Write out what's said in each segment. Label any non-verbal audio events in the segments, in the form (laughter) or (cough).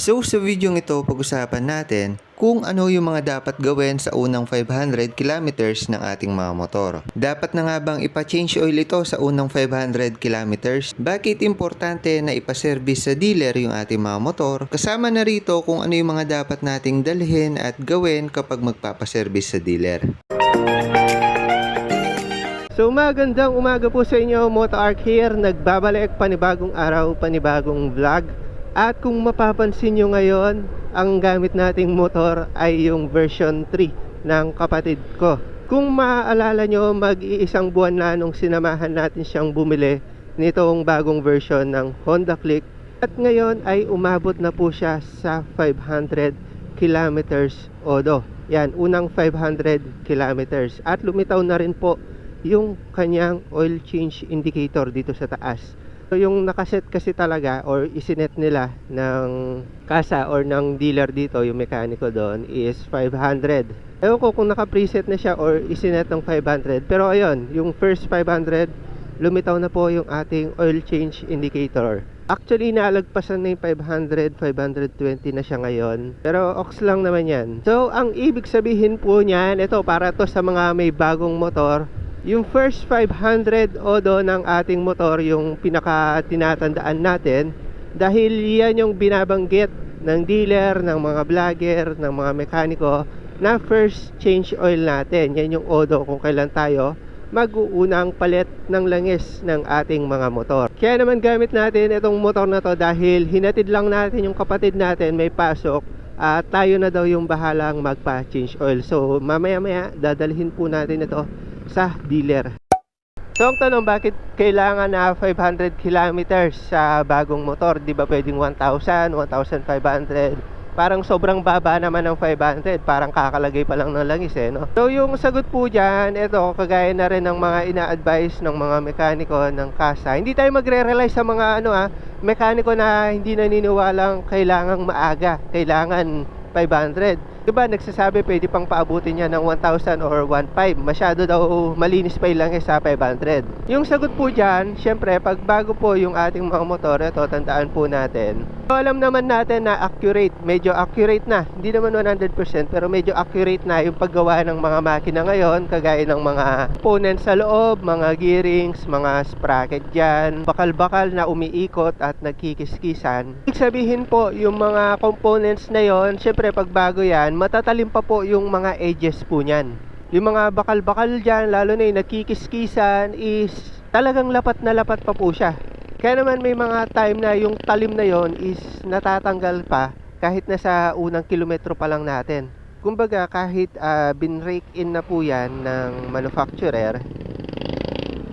So sa video ito, pag-usapan natin kung ano yung mga dapat gawin sa unang 500 kilometers ng ating mga motor. Dapat na nga bang ipa-change oil ito sa unang 500 kilometers? Bakit importante na ipaservice sa dealer yung ating mga motor? Kasama na rito kung ano yung mga dapat nating dalhin at gawin kapag magpapaservice sa dealer. So magandang umaga po sa inyo, Moto Arc here. Nagbabalik panibagong araw, panibagong vlog. At kung mapapansin nyo ngayon, ang gamit nating motor ay yung version 3 ng kapatid ko. Kung maaalala nyo, mag-iisang buwan na nung sinamahan natin siyang bumili nitong bagong version ng Honda Click. At ngayon ay umabot na po siya sa 500 kilometers odo. Yan, unang 500 kilometers. At lumitaw na rin po yung kanyang oil change indicator dito sa taas. So, yung nakaset kasi talaga or isinet nila ng kasa or ng dealer dito, yung mekaniko doon is 500. Ewan ko kung naka-preset na siya or isinet ng 500. Pero ayun, yung first 500, lumitaw na po yung ating oil change indicator. Actually, naalagpasan na yung 500, 520 na siya ngayon. Pero ox lang naman yan. So, ang ibig sabihin po niyan, ito para to sa mga may bagong motor, yung first 500 odo ng ating motor yung pinaka tinatandaan natin dahil yan yung binabanggit ng dealer, ng mga vlogger, ng mga mekaniko na first change oil natin. Yan yung odo kung kailan tayo mag-uunang palit ng langis ng ating mga motor. Kaya naman gamit natin itong motor na to dahil hinatid lang natin yung kapatid natin may pasok at tayo na daw yung bahalang magpa-change oil. So mamaya maya dadalhin po natin ito sa dealer. So ang tanong bakit kailangan na 500 kilometers sa bagong motor? Di ba pwedeng 1,000, 1,500? Parang sobrang baba naman ng 500, parang kakalagay pa lang ng langis eh, no? So yung sagot po dyan, ito, kagaya na rin ng mga ina-advise ng mga mekaniko ng kasa. Hindi tayo magre-rely sa mga ano ah, mekaniko na hindi naniniwalang kailangang maaga, kailangan 500. Diba nagsasabi pwede pang paabutin niya ng 1,000 or 1,500 Masyado daw malinis pa lang sa 500 Yung sagot po dyan, syempre pag bago po yung ating mga motor Ito, tandaan po natin. So, Alam naman natin na accurate, medyo accurate na. Hindi naman 100% pero medyo accurate na yung paggawa ng mga makina ngayon Kagaya ng mga components sa loob, mga gearings, mga sprocket dyan. Bakal-bakal na umiikot at nagkikiskisan. Ibig sabihin po, yung mga components na yon syempre pag bago yan matatalim pa po yung mga edges po niyan. Yung mga bakal-bakal dyan, lalo na yung nagkikiskisan is talagang lapat na lapat pa po siya. Kaya naman may mga time na yung talim na yon is natatanggal pa kahit na sa unang kilometro pa lang natin. Kumbaga kahit uh, binrake in na po yan ng manufacturer,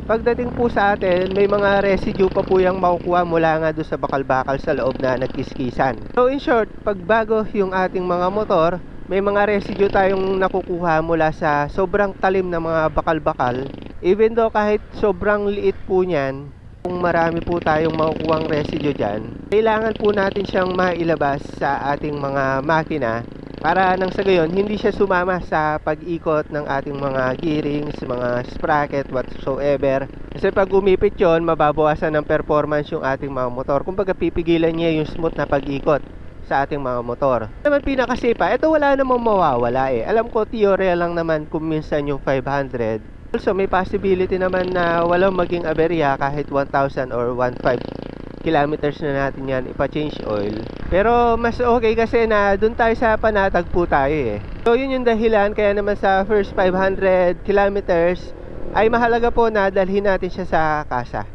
pagdating po sa atin, may mga residue pa po yung makukuha mula nga doon sa bakal-bakal sa loob na nagkiskisan. So in short, pag bago yung ating mga motor, may mga residue tayong nakukuha mula sa sobrang talim na mga bakal-bakal. Even though kahit sobrang liit po niyan, kung marami po tayong makukuhang residue dyan, kailangan po natin siyang mailabas sa ating mga makina para nang sa gayon hindi siya sumama sa pag-ikot ng ating mga gearings, mga sprocket whatsoever. Kasi pag umipit 'yon, mababawasan ng performance yung ating mga motor. Kumbaga pipigilan niya yung smooth na pag-ikot sa ating mga motor. Naman pinaka-safe pa, ito wala namang mawawala eh. Alam ko teorya lang naman kung minsan yung 500. Also may possibility naman na walang maging aberya kahit 1,000 or 1,500 kilometers na natin yan ipa-change oil. Pero mas okay kasi na dun tayo sa panatag po tayo eh. So yun yung dahilan kaya naman sa first 500 kilometers ay mahalaga po na dalhin natin siya sa kasa.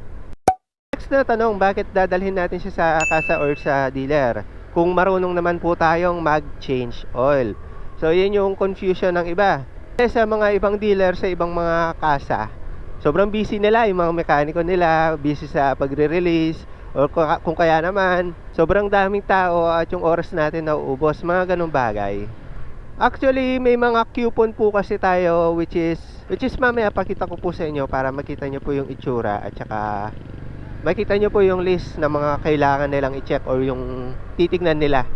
Next na tanong, bakit dadalhin natin siya sa kasa or sa dealer? Kung marunong naman po tayong mag-change oil. So yun yung confusion ng iba. Kasi sa mga ibang dealer sa ibang mga kasa, sobrang busy nila yung mga mekaniko nila, busy sa pagre-release, o kung kaya naman. Sobrang daming tao at yung oras natin nauubos mga ganong bagay. Actually may mga coupon po kasi tayo which is which is mamaya pakita ko po sa inyo para makita nyo po yung itsura at saka makita nyo po yung list ng mga kailangan nilang i-check or yung titignan nila.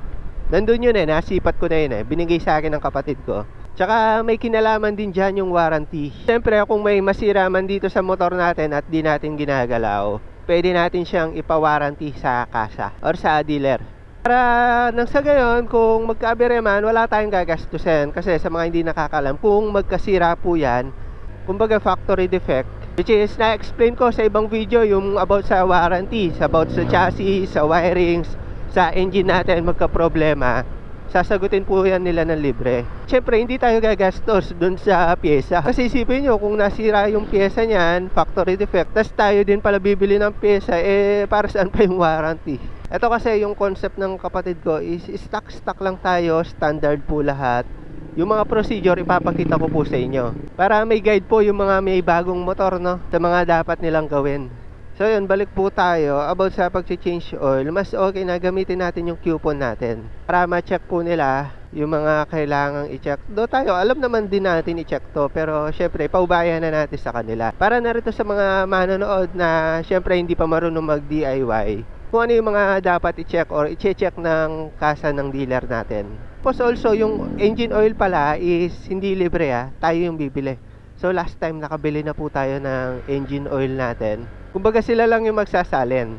Nandun yun eh nasipat ko na yun eh. Binigay sa akin ng kapatid ko. Tsaka may kinalaman din dyan yung warranty. Siyempre kung may masira man dito sa motor natin at di natin ginagalaw, pwede natin siyang ipawarranty sa kasa or sa dealer. Para nang sa gayon, kung magkabire man, wala tayong gagastusin. Kasi sa mga hindi nakakalam, kung magkasira po yan, kumbaga factory defect, which is na-explain ko sa ibang video yung about sa warranty, about sa chassis, sa wirings, sa engine natin magka-problema, sasagutin po yan nila ng libre. Siyempre, hindi tayo gagastos dun sa pyesa. Kasi isipin nyo, kung nasira yung pyesa niyan, factory defect, tas tayo din pala bibili ng pyesa, eh, para saan pa yung warranty? Ito kasi yung concept ng kapatid ko is stock-stock lang tayo, standard po lahat. Yung mga procedure ipapakita ko po sa inyo. Para may guide po yung mga may bagong motor no sa mga dapat nilang gawin. So yun, balik po tayo about sa pag-change oil. Mas okay na gamitin natin yung coupon natin. Para ma-check po nila yung mga kailangang i-check. Do tayo, alam naman din natin i-check to. Pero syempre, paubayan na natin sa kanila. Para narito sa mga manonood na syempre hindi pa marunong mag-DIY kung ano yung mga dapat i-check or i-check ng kasa ng dealer natin. Tapos also yung engine oil pala is hindi libre ah, tayo yung bibili. So last time nakabili na po tayo ng engine oil natin. Kumbaga sila lang yung magsasalin.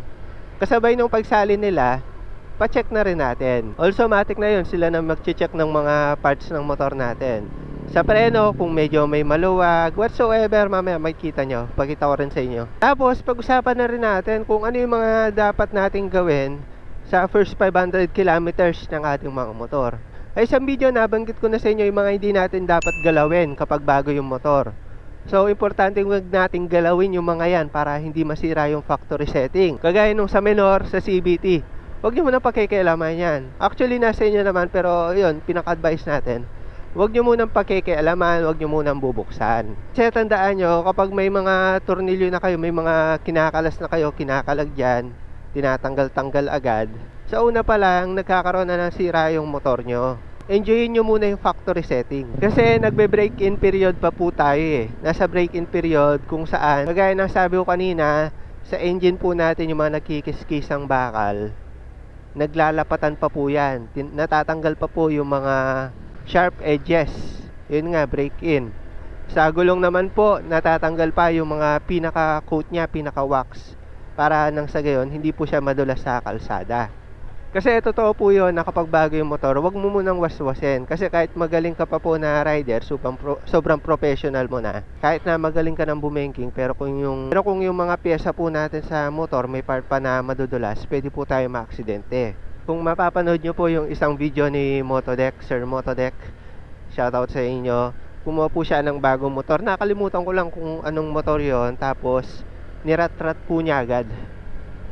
Kasabay nung pagsalin nila, pa-check na rin natin. Also matic na yun, sila na mag-check ng mga parts ng motor natin. Sa preno, kung medyo may maluwag, whatsoever, mamaya makikita nyo. Pakita ko rin sa inyo. Tapos, pag-usapan na rin natin kung ano yung mga dapat nating gawin sa first 500 kilometers ng ating mga motor. Ay, isang video nabanggit ko na sa inyo yung mga hindi natin dapat galawin kapag bago yung motor. So, importante huwag nating galawin yung mga yan para hindi masira yung factory setting. Kagaya nung sa menor, sa CBT. Huwag nyo muna pakikialaman yan. Actually, nasa inyo naman, pero yun, pinaka-advise natin. Huwag nyo munang pakikialaman, huwag nyo munang bubuksan. Kasi tandaan nyo, kapag may mga tornilyo na kayo, may mga kinakalas na kayo, kinakalag dyan, tinatanggal-tanggal agad, sa una pa lang, nagkakaroon na ng sira yung motor nyo. Enjoyin nyo muna yung factory setting. Kasi nagbe-break-in period pa po tayo eh. Nasa break-in period kung saan, kagaya ng sabi ko kanina, sa engine po natin yung mga nagkikiskisang bakal, naglalapatan pa po yan. Tin- natatanggal pa po yung mga sharp edges. Yun nga, break-in. Sa gulong naman po, natatanggal pa yung mga pinaka-coat niya, pinaka-wax. Para nang sa gayon, hindi po siya madulas sa kalsada. Kasi totoo po yun na kapag bago yung motor, wag mo munang waswasin. Kasi kahit magaling ka pa po na rider, sobrang, pro- sobrang professional mo na. Kahit na magaling ka ng bumenking, pero kung yung, pero kung yung mga pyesa po natin sa motor, may part pa na madudulas, pwede po tayo maaksidente. Kung mapapanood nyo po yung isang video ni Motodeck, Sir Motodeck, shoutout sa inyo. Kumuha po siya ng bagong motor. Nakalimutan ko lang kung anong motor yon Tapos, nirat-rat po niya agad.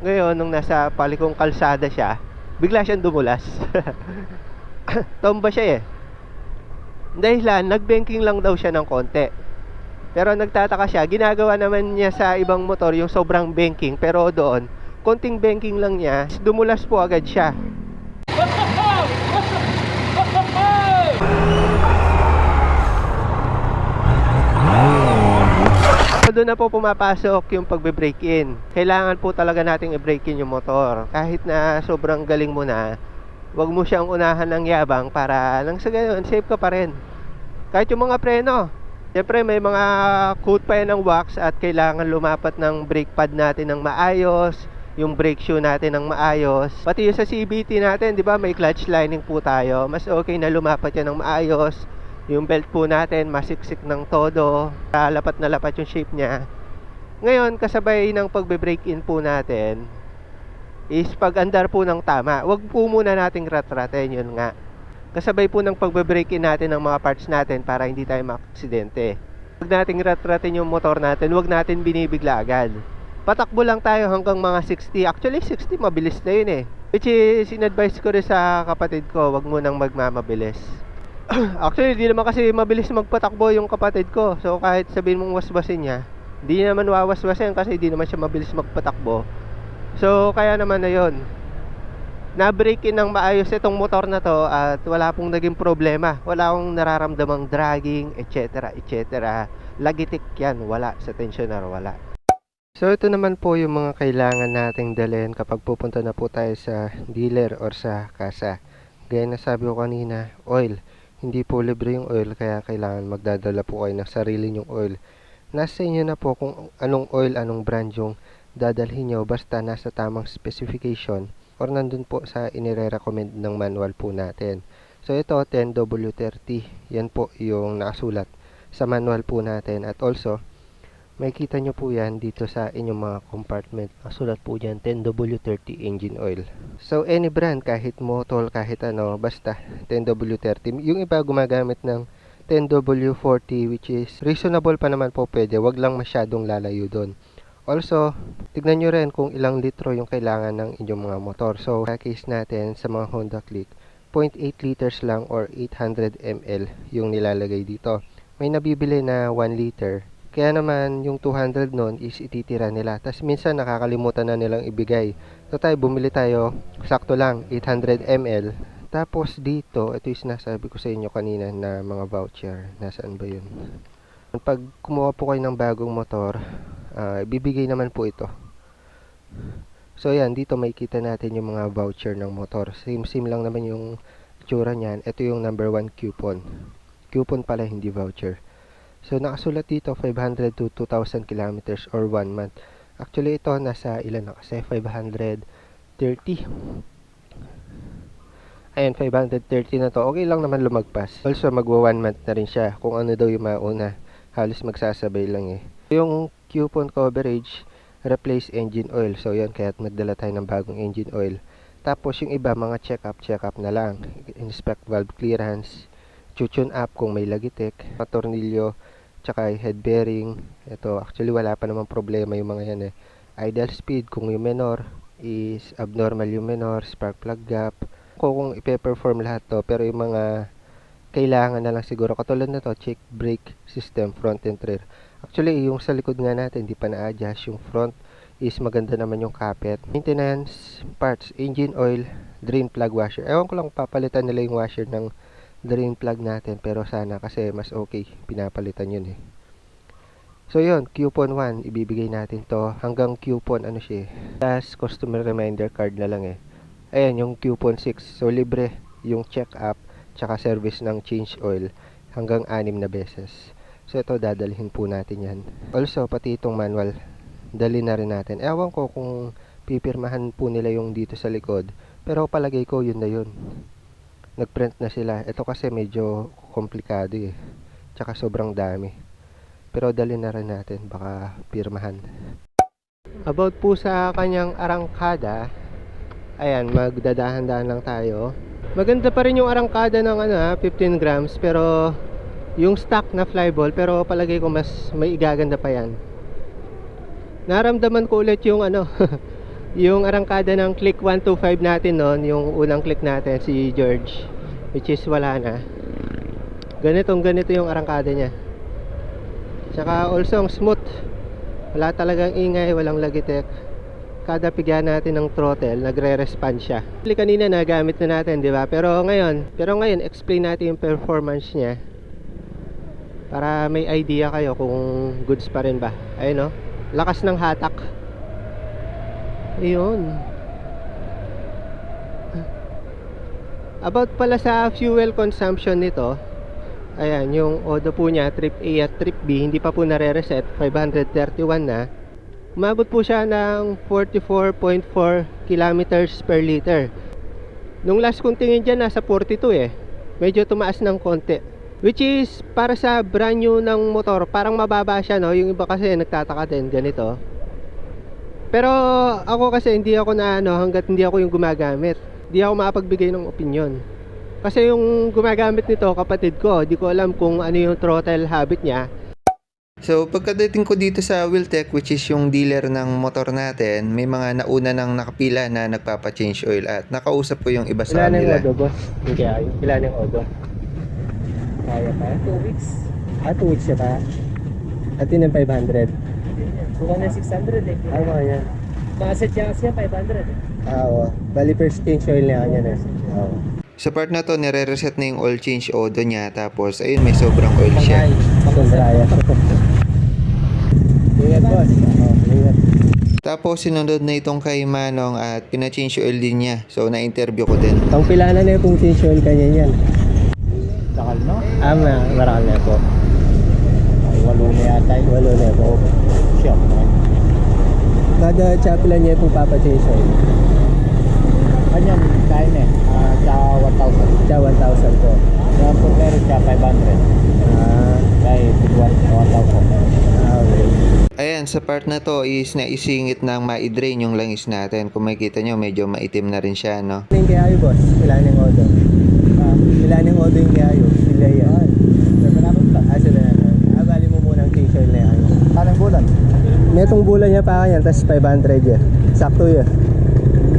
Ngayon, nung nasa palikong kalsada siya, bigla siyang dumulas. (laughs) Tomba siya eh. Dahilan, nagbanking lang daw siya ng konti. Pero nagtataka siya, ginagawa naman niya sa ibang motor yung sobrang banking. Pero doon, konting banking lang niya, dumulas po agad siya. Doon na po pumapasok yung pagbe-break in. Kailangan po talaga nating i-break in yung motor. Kahit na sobrang galing mo na, wag mo siyang unahan ng yabang para nang sa gayon, safe ka pa rin. Kahit yung mga preno, Siyempre may mga coat pa yan ng wax at kailangan lumapat ng brake pad natin ng maayos, yung brake shoe natin ng maayos. Pati yung sa CBT natin, di ba may clutch lining po tayo. Mas okay na lumapat yan ng maayos. Yung belt po natin, masiksik ng todo. Lapat na lapat yung shape niya. Ngayon, kasabay ng pagbe-break in po natin, is pag-andar po ng tama. Huwag po muna nating rat-ratin, yun nga. Kasabay po ng pagbe-break in natin ng mga parts natin para hindi tayo makaksidente. Huwag nating rat-ratin yung motor natin, huwag natin binibigla agad. Patakbo lang tayo hanggang mga 60. Actually, 60 mabilis na yun eh. Which is, in-advise ko rin sa kapatid ko, wag mo nang magmamabilis. (clears throat) Actually, di naman kasi mabilis magpatakbo yung kapatid ko. So, kahit sabihin mong waswasin niya, di naman wawaswasin kasi di naman siya mabilis magpatakbo. So, kaya naman na yon na-break in ng maayos itong motor na to at wala pong naging problema. Wala akong nararamdamang dragging, etc. etc. Lagitik yan, wala. Sa tensioner, wala. So ito naman po yung mga kailangan nating dalhin kapag pupunta na po tayo sa dealer or sa kasa. Gaya na sabi ko kanina, oil. Hindi po libre yung oil kaya kailangan magdadala po kayo ng sarili nyong oil. Nasa inyo na po kung anong oil, anong brand yung dadalhin nyo basta nasa tamang specification or nandun po sa inire-recommend ng manual po natin. So ito 10W30, yan po yung nakasulat sa manual po natin at also makikita nyo po yan dito sa inyong mga compartment. Nakasulat po dyan 10W30 engine oil. So any brand kahit motor kahit ano basta 10W30. Yung iba gumagamit ng 10W40 which is reasonable pa naman po pwede. Wag lang masyadong lalayo doon. Also, tignan nyo rin kung ilang litro yung kailangan ng inyong mga motor. So, sa case natin sa mga Honda Click, 0.8 liters lang or 800 ml yung nilalagay dito. May nabibili na 1 liter. Kaya naman yung 200 nun is ititira nila. Tapos minsan nakakalimutan na nilang ibigay. So tayo bumili tayo, sakto lang, 800 ml. Tapos dito, ito yung sinasabi ko sa inyo kanina na mga voucher. Nasaan ba yun? Pag kumuha po kayo ng bagong motor, ah, ibibigay naman po ito. So yan, dito makikita natin yung mga voucher ng motor. Same-same lang naman yung itsura niyan. Ito yung number 1 coupon. Coupon pala, hindi voucher. So nakasulat dito 500 to 2,000 kilometers or 1 month. Actually ito nasa ilan na kasi 530. Ayan, 530 na to. Okay lang naman lumagpas. Also, magwa 1 month na rin siya. Kung ano daw yung mauna. Halos magsasabay lang eh. Yung coupon coverage, replace engine oil. So, yan. Kaya nagdala tayo ng bagong engine oil. Tapos, yung iba, mga check-up, check-up na lang. Inspect valve clearance. Chuchun up kung may lagitik. Mga tornilyo, tsaka head bearing. Ito, actually, wala pa namang problema yung mga yan eh. Idle speed, kung yung menor is abnormal yung menor, spark plug gap, ko kung ipe-perform lahat to pero yung mga kailangan na lang siguro katulad na to check brake system front and rear. Actually yung sa likod nga natin hindi pa na-adjust. Yung front is maganda naman yung kapit. Maintenance parts engine oil drain plug washer. Ewan ko lang papalitan nila yung washer ng drain plug natin pero sana kasi mas okay pinapalitan yun eh So yun, coupon 1, ibibigay natin to hanggang coupon ano siya eh. Last customer reminder card na lang eh. Ayan, yung coupon 6. So, libre yung check-up tsaka service ng change oil hanggang 6 na beses. So, ito dadalhin po natin yan. Also, pati itong manual, dali na rin natin. Ewan ko kung pipirmahan po nila yung dito sa likod. Pero palagay ko, yun na yun. Nagprint na sila. Ito kasi medyo komplikado eh. Tsaka sobrang dami. Pero dali na rin natin, baka pirmahan. About po sa kanyang arangkada, Ayan, magdadahan-dahan lang tayo. Maganda pa rin yung arangkada ng ano, ha, 15 grams. Pero yung stock na flyball, pero palagay ko mas may igaganda pa yan. Naramdaman ko ulit yung ano, (laughs) yung arangkada ng click 125 natin noon, yung unang click natin, si George. Which is wala na. Ganitong ganito yung arangkada niya. Tsaka also ang smooth. Wala talagang ingay, walang lagitek kada pigyan natin ng throttle, nagre-respond siya. Actually, kanina nagamit na natin, di ba? Pero ngayon, pero ngayon, explain natin yung performance niya. Para may idea kayo kung goods pa rin ba. Ayun, no? Lakas ng hatak. Ayun. About pala sa fuel consumption nito, ayan, yung odo po niya, trip A at trip B, hindi pa po nare-reset, 531 na. Umabot po siya ng 44.4 kilometers per liter. Nung last kong tingin dyan, nasa 42 eh. Medyo tumaas ng konti. Which is, para sa brand new ng motor, parang mababa siya, no? Yung iba kasi nagtataka din, ganito. Pero ako kasi hindi ako na ano, hanggat hindi ako yung gumagamit. Hindi ako makapagbigay ng opinion. Kasi yung gumagamit nito, kapatid ko, di ko alam kung ano yung throttle habit niya. So, pagkadating ko dito sa Wiltec, which is yung dealer ng motor natin, may mga nauna nang nakapila na nagpapa-change oil at nakausap ko yung iba sa Ilan yung kanila. odo, boss? Hindi kaya. Ilan yung odo? Kaya pa? 2 weeks. Ah, 2 weeks siya pa. At yun yung 500. Bukan na 600 eh. Mga yan. Mga siya siya 500 eh. Ah, oo. Bali first change oil niya yan eh. Oo. Sa part na to, nire-reset na yung oil change odo niya. Tapos, ayun, may sobrang oil siya. Kondraya. (laughs) Ingat boss. Oo, ingat. Tapos, sinunod na itong kay Manong at pina-change oil din niya. So, na-interview ko din. Ang pilana na yung change oil kanya yan. Takal no? Ah, ma- marakal na po. Ay, walo na yata. Walo na po. Siya. Kada chaplain niya pong papa-change oil. Kanyan, kain eh. Ah, sa 1,000. Siya 1,000 po. Yung putero siya 500. Ah, Kaya 1,000. ah, okay. Ayan, sa part na to is naisingit ng ma-drain yung langis natin. Kung makikita nyo, medyo maitim na rin siya, no? Ilan yung kayo, boss? Ilan yung odo? Ah, Ilan yung odo yung kayo? Sila yan. sabi namin pa. Ah, sila yan. Ah, bali mo muna ang change oil na yan. Anong bulan? May itong bulan niya pa yan, tapos 500 yan. Sakto yan.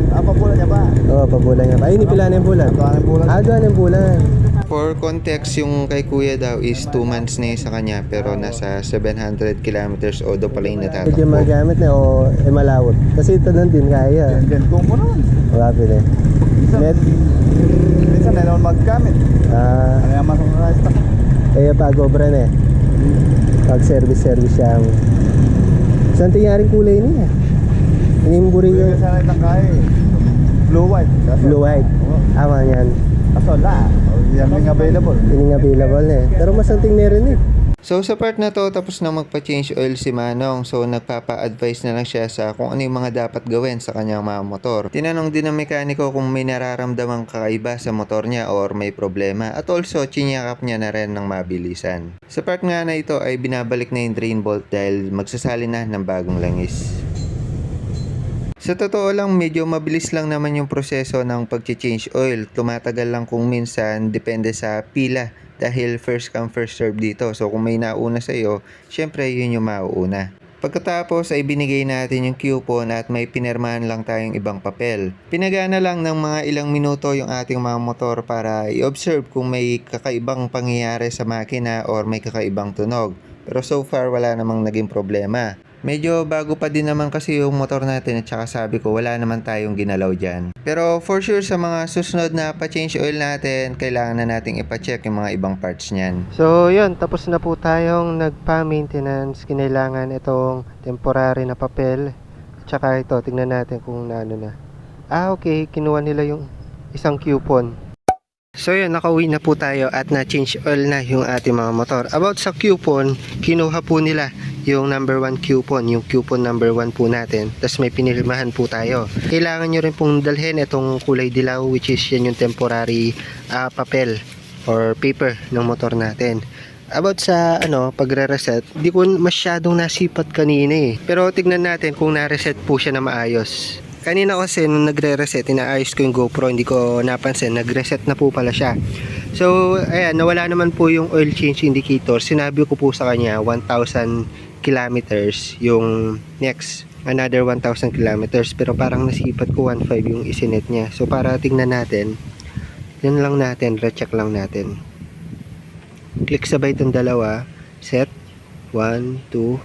Ah, pabulan niya ba? Oo, oh, pabulan niya pa. Ayun, ipila na yung bulan. Ito ang bulan. Ah, doon yung bulan. For context, yung kay kuya daw is 2 months na yun sa kanya pero nasa 700 kilometers odo pala yung Pwede natatakbo. magamit na o eh, malawot. Kasi ito lang din kaya. Yan, kung mo naman. Wala pwede. Minsan, Net. minsan na naman magkamit. Ah, Ano yung masong na kaya pag obra na eh. Pag service service siya. Saan tingyaring kulay niya? Inimburi Bili yung ka sana itang kaya eh. Blue white. Blue white. Oo. Ama yan. Kaso la. Oh, Yan yung available. Yun yung available na eh. Pero mas anting na rin eh. So sa part na to, tapos na magpa-change oil si Manong. So nagpapa-advise na lang siya sa kung ano yung mga dapat gawin sa kanyang mga motor. Tinanong din ng mekaniko kung may nararamdamang kakaiba sa motor niya or may problema. At also, chinyakap niya na rin ng mabilisan. Sa part nga na ito ay binabalik na yung drain bolt dahil magsasali na ng bagong langis. Sa totoo lang, medyo mabilis lang naman yung proseso ng pag-change oil. Tumatagal lang kung minsan, depende sa pila. Dahil first come first serve dito. So kung may nauna sa iyo, syempre yun yung mauuna. Pagkatapos ay binigay natin yung coupon at may pinirmahan lang tayong ibang papel. Pinagana lang ng mga ilang minuto yung ating mga motor para i-observe kung may kakaibang pangyayari sa makina or may kakaibang tunog. Pero so far wala namang naging problema. Medyo bago pa din naman kasi yung motor natin at saka sabi ko wala naman tayong ginalaw dyan. Pero for sure sa mga susunod na pa-change oil natin, kailangan na nating ipacheck yung mga ibang parts niyan. So, yun. Tapos na po tayong nagpa-maintenance. Kinailangan itong temporary na papel. Tsaka ito, tignan natin kung naano na. Ah, okay. Kinuha nila yung isang coupon. So yun, nakauwi na po tayo at na-change oil na yung ating mga motor. About sa coupon, kinuha po nila yung number 1 coupon, yung coupon number 1 po natin. Tapos may pinirmahan po tayo. Kailangan nyo rin pong dalhin itong kulay dilaw which is yan yung temporary ah, papel or paper ng motor natin. About sa ano, pagre-reset, di ko masyadong nasipat kanina eh. Pero tignan natin kung na-reset po siya na maayos. Kanina kasi nung nagre-reset, inaayos ko yung GoPro, hindi ko napansin, nag-reset na po pala siya. So, ayan, nawala naman po yung oil change indicator. Sinabi ko po sa kanya, 1,000 kilometers yung next another 1,000 kilometers pero parang nasipat ko 1.5 yung isinet niya so para tingnan natin yun lang natin recheck lang natin click sabay itong dalawa set 1, 2,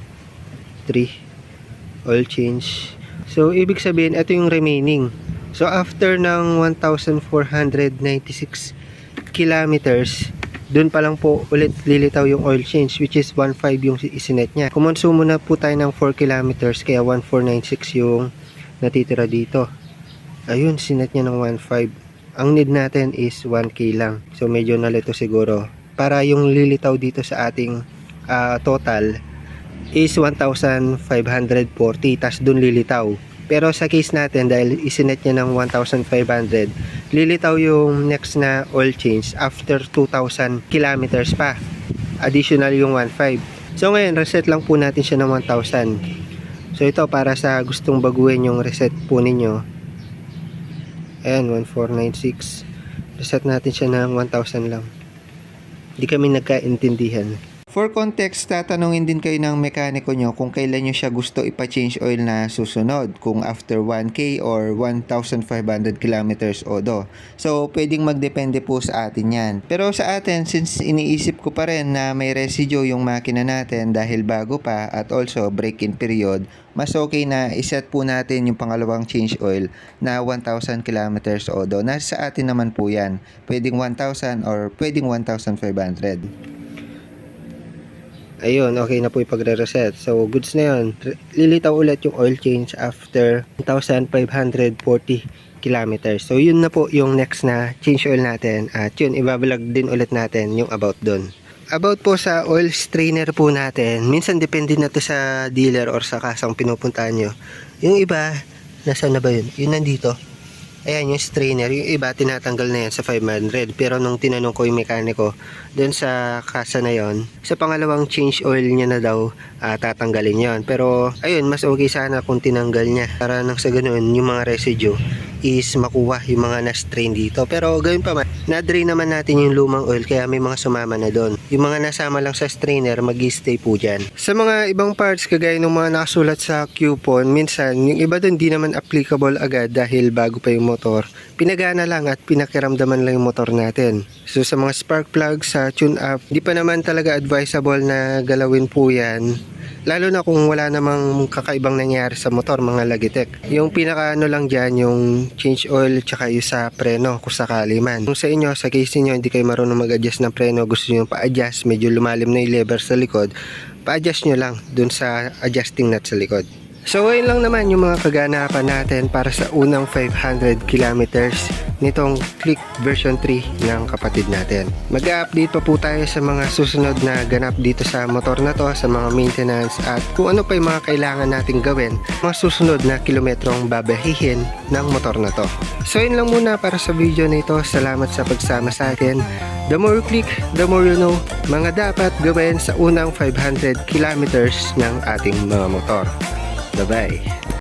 3 oil change so ibig sabihin ito yung remaining so after ng 1,496 kilometers doon pa lang po ulit lilitaw yung oil change which is 1.5 yung isinet niya. Kumonsumo na po tayo ng 4 kilometers kaya 1.496 yung natitira dito. Ayun, sinet niya ng 1.5. Ang need natin is 1k lang. So medyo nalito siguro. Para yung lilitaw dito sa ating ah, total is 1,540 tas doon lilitaw. Pero sa case natin dahil isinet niya ng 1,500 lilitaw yung next na oil change after 2,000 kilometers pa. Additional yung 1.5. So ngayon, reset lang po natin siya ng 1,000. So ito para sa gustong baguhin yung reset po ninyo. Ayan, 1,496. Reset natin siya ng 1,000 lang. Hindi kami nagkaintindihan. For context, tatanungin din kayo ng mekaniko nyo kung kailan nyo siya gusto ipa-change oil na susunod. Kung after 1K or 1,500 kilometers odo. So, pwedeng magdepende po sa atin yan. Pero sa atin, since iniisip ko pa rin na may residue yung makina natin dahil bago pa at also break-in period, mas okay na iset po natin yung pangalawang change oil na 1,000 kilometers odo. Nasa sa atin naman po yan. Pwedeng 1,000 or pwedeng 1,500. Ayun, okay na po yung pagre-reset. So, goods na yun. Lilitaw ulit yung oil change after 1,540 kilometers. So, yun na po yung next na change oil natin. At yun, ibabalag din ulit natin yung about dun. About po sa oil strainer po natin, minsan depende na to sa dealer or sa kasang pinupuntahan nyo. Yung iba, nasa na ba yun? Yun nandito. Ayan yung strainer, yung iba tinatanggal na yan sa 500 pero nung tinanong ko yung mekaniko doon sa kasa na yon sa pangalawang change oil niya na daw ah, tatanggalin yon. Pero ayun mas okay sana kung tinanggal niya. Para nang sa ganoon yung mga residue is makuha yung mga na-strain dito. Pero gawin pa man na-drain naman natin yung lumang oil kaya may mga sumama na doon yung mga nasama lang sa strainer mag stay po dyan. Sa mga ibang parts kagaya ng mga nakasulat sa coupon minsan yung iba doon di naman applicable agad dahil bago pa yung motor pinagana lang at pinakiramdaman lang yung motor natin so sa mga spark plug sa tune up di pa naman talaga advisable na galawin po yan Lalo na kung wala namang kakaibang nangyari sa motor, mga Logitech. Yung pinaka ano lang dyan, yung change oil tsaka yung sa preno kung sakali man. Kung sa inyo, sa case niyo hindi kayo marunong mag-adjust ng preno, gusto niyo pa-adjust, medyo lumalim na yung lever sa likod, pa-adjust nyo lang dun sa adjusting nut sa likod. So ayun lang naman yung mga kaganapan natin para sa unang 500 kilometers nitong Click version 3 ng kapatid natin. Mag-update pa po tayo sa mga susunod na ganap dito sa motor na to, sa mga maintenance at kung ano pa yung mga kailangan nating gawin, mga susunod na kilometrong babahihin ng motor na to. So yun lang muna para sa video na ito. Salamat sa pagsama sa akin. The more you click, the more you know mga dapat gawin sa unang 500 kilometers ng ating mga motor. the bay.